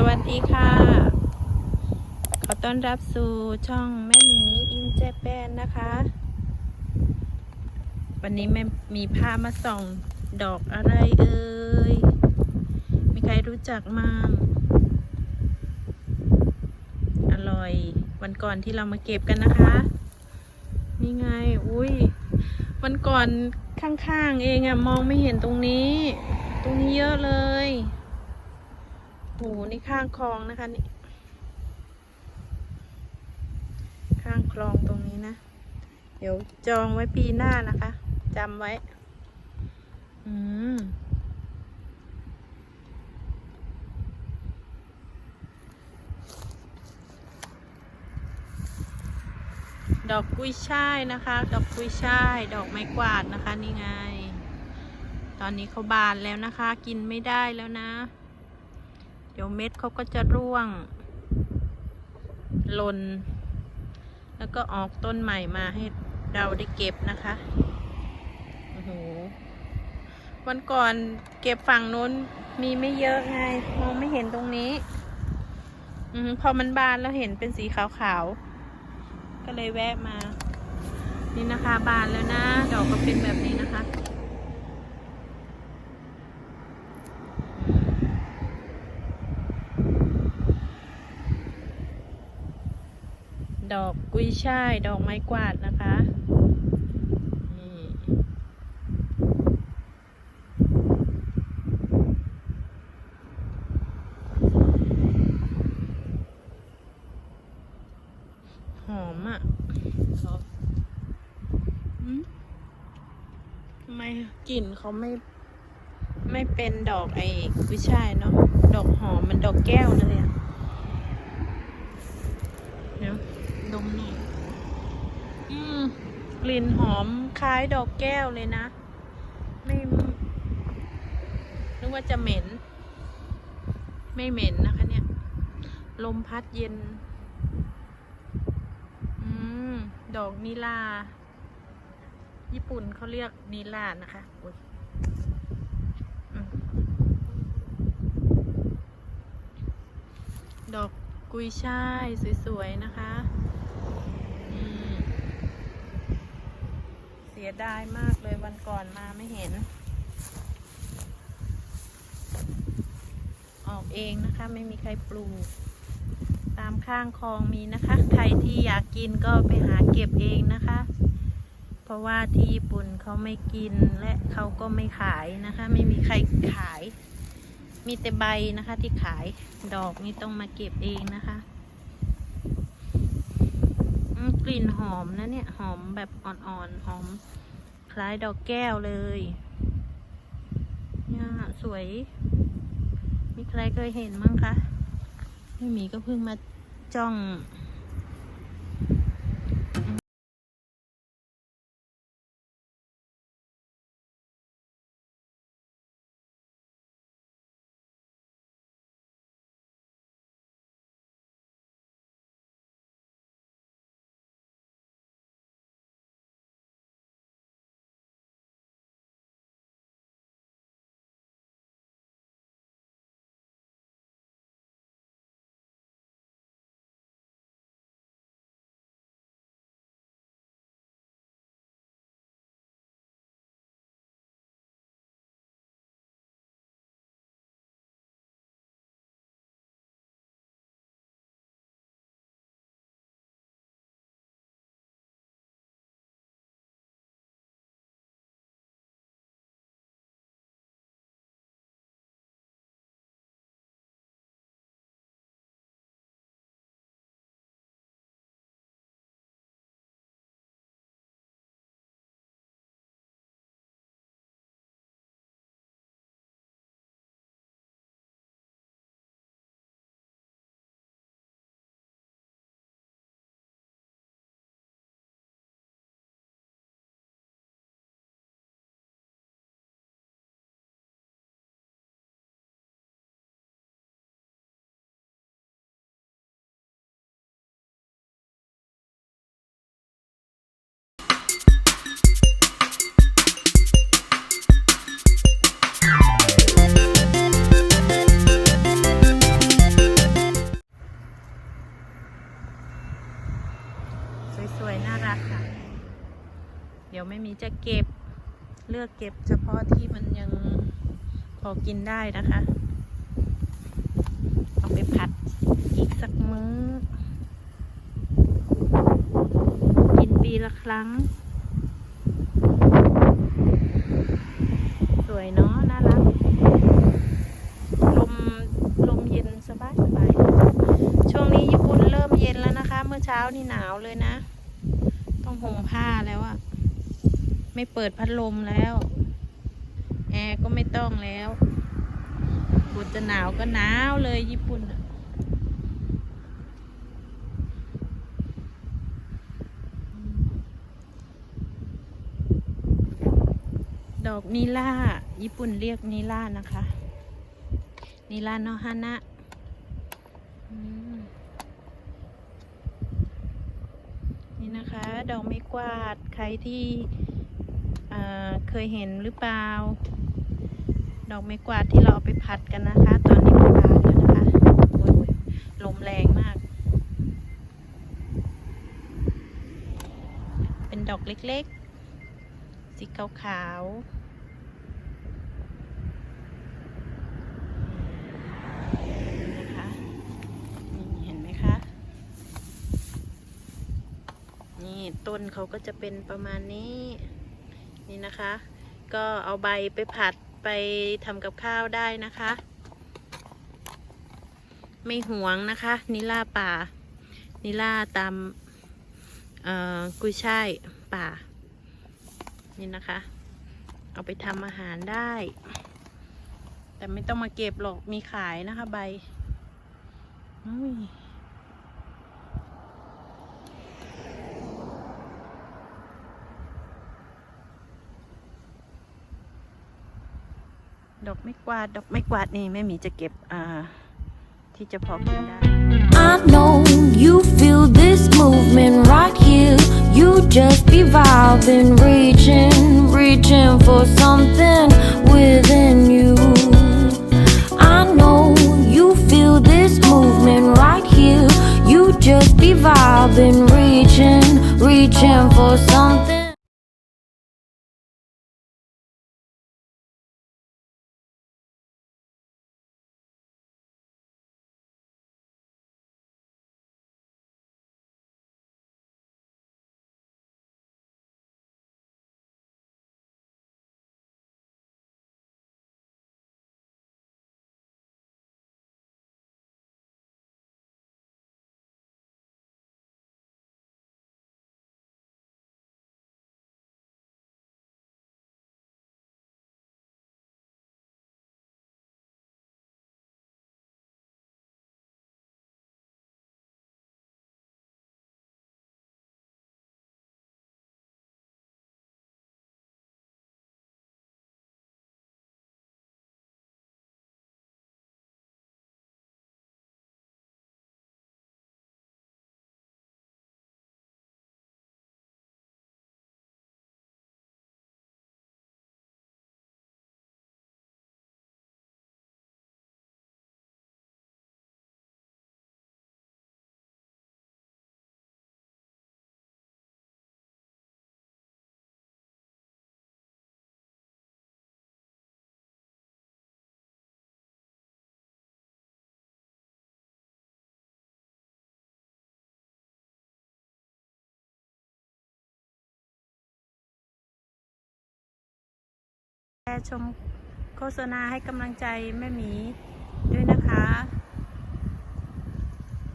สวัสดีค่ะ ขอต้อนรับสู่ช่องแม่หมีอินเจแปนนะคะ วันนี้แม่มีพามาส่องดอกอะไรเอ่ย มีใครรู้จักมั่งอร่อย วันก่อนที่เรามาเก็บกันนะคะ นี่ไง อุ้ย วันก่อนข้างๆเองอะมองไม่เห็นตรงนี้ ตรงนี้เยอะเลย โหนี่ข้างคลองนะคะนี่ ข้างคลองตรงนี้นะ เดี๋ยวจองไว้ปีหน้านะคะจำไว้ อืมดอกกุ้ยช่ายนะคะ ดอกกุ้ยช่าย ดอกไม้กวาดนะคะ นี่ไง ตอนนี้เขาบานแล้วนะคะ กินไม่ได้แล้วนะ ดี๋ยวเม็ดเขาก็จะร่วงหล่นแล้วก็ออกต้นใหม่มาให้เราได้เก็บนะคะโอ้โหวันก่อนเก็บฝั่งนู้นมีไม่เยอะไงมองไม่เห็นตรงนี้อืพอมันบานแล้วเห็นเป็นสีขาวๆ ก็เลยแวะมา นี่นะคะบานแล้วนะ ดอกก็เป็นแบบนี้นะคะ ดอกกุ้ยช่าย ดอกไม้กวาดนะคะนี่หอมอะเขาอืมทำไมกลิ่นเขาไม่ ไม่เป็นดอกไอ้กุ้ยช่ายเนาะ ดอกหอมมันดอกแก้วเลยอะเดมหน่อืมกลิ่นหอมคล้ายดอกแก้วเลยนะ ไม่นึกว่าจะเหม็น ไม่เหม็นนะคะเนี่ย ลมพัดเย็น อืม ดอกนิลา ญี่ปุ่นเขาเรียกนิลานะคะอุ๊ยดอกกุยช่ายสวย ๆ นะคะ อืมเสียดายมากเลยวันก่อนมาไม่เห็น ออกเองนะคะ ไม่มีใครปลูก ตามข้างคลองมีนะคะ ใครที่อยากกินก็ไปหาเก็บเองนะคะ เพราะว่าที่ญี่ปุ่นเขาไม่กินและเขาก็ไม่ขายนะคะ ไม่มีใครขาย มีแต่ใบนะคะที่ขายดอกนี่ต้องมาเก็บเองนะคะ กลิ่นหอมนะเนี่ย หอมแบบอ่อนๆ หอมคล้ายดอกแก้วเลย เนี่ยสวย มีใครเคยเห็นมั้งคะ ไม่มีก็เพิ่งมาจ้อง ค่เดี๋ยวไม่มีจะเก็บเลือกเก็บเฉพาะที่มันยังพอกินได้นะคะเอาไปผัดอีกสักมื้อ กินปีละครั้ง ไม่เปิดพัดลมแล้ว แอร์ก็ไม่ต้องแล้วบุจะหนาวก็หนาวเลยญี่ปุ่นดอกนิล่า ญี่ปุ่นเรียกนิล่านะคะ นิล่าโนฮานะนี่นะคะ ดอกไม้กวาด ใครที่ เเคยเห็นหรือเปล่า ดอกไม้กวาดที่เราเอาไปผัดกันนะคะ ตอนนี้มันบานแล้วนะคะโอ้ยลมแรงมาก เป็นดอกเล็กๆ สีขาวๆเห็นไหมคะนี่ต้นเขาก็จะเป็นประมาณนี้ นี่นะคะ ก็เอาใบไปผัดไปทำกับข้าวได้นะคะ ไม่หวงนะคะ นิล่าป่า นิล่าตามกุยช่ายป่า นี่นะคะ เอาไปทำอาหารได้ แต่ไม่ต้องมาเก็บหรอกมีขายนะคะใบ ดอกไม่กวาด ดอกไม่กวาดนี่ไม่หมีจะเก็บอ่าที่จะพอกินได้ I know you feel this movement right here. You just be vibing, reaching, reaching for something within you. I know you feel this movement right here. You just be vibing, reaching, reaching for something. ร์ชมโฆษณาให้กำลังใจแม่หมีด้วยนะคะ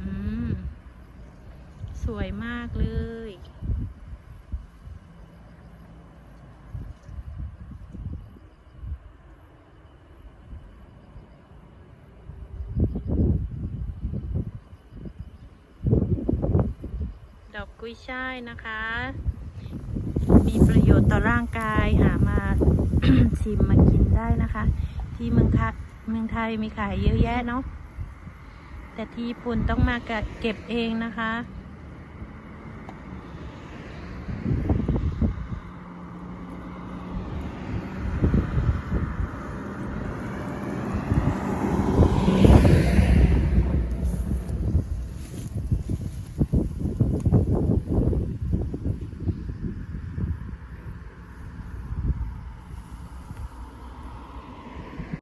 อืม สวยมากเลย ดอกกุ้ยช่ายนะคะ มีประโยชน์ต่อร่างกายหามาชิมมากินได้นะคะ ที่เมืองคัดเมืองไทยมีขายเยอะแยะเนาะแต่ที่ญี่ปุ่นต้องมากเก็บเองนะคะ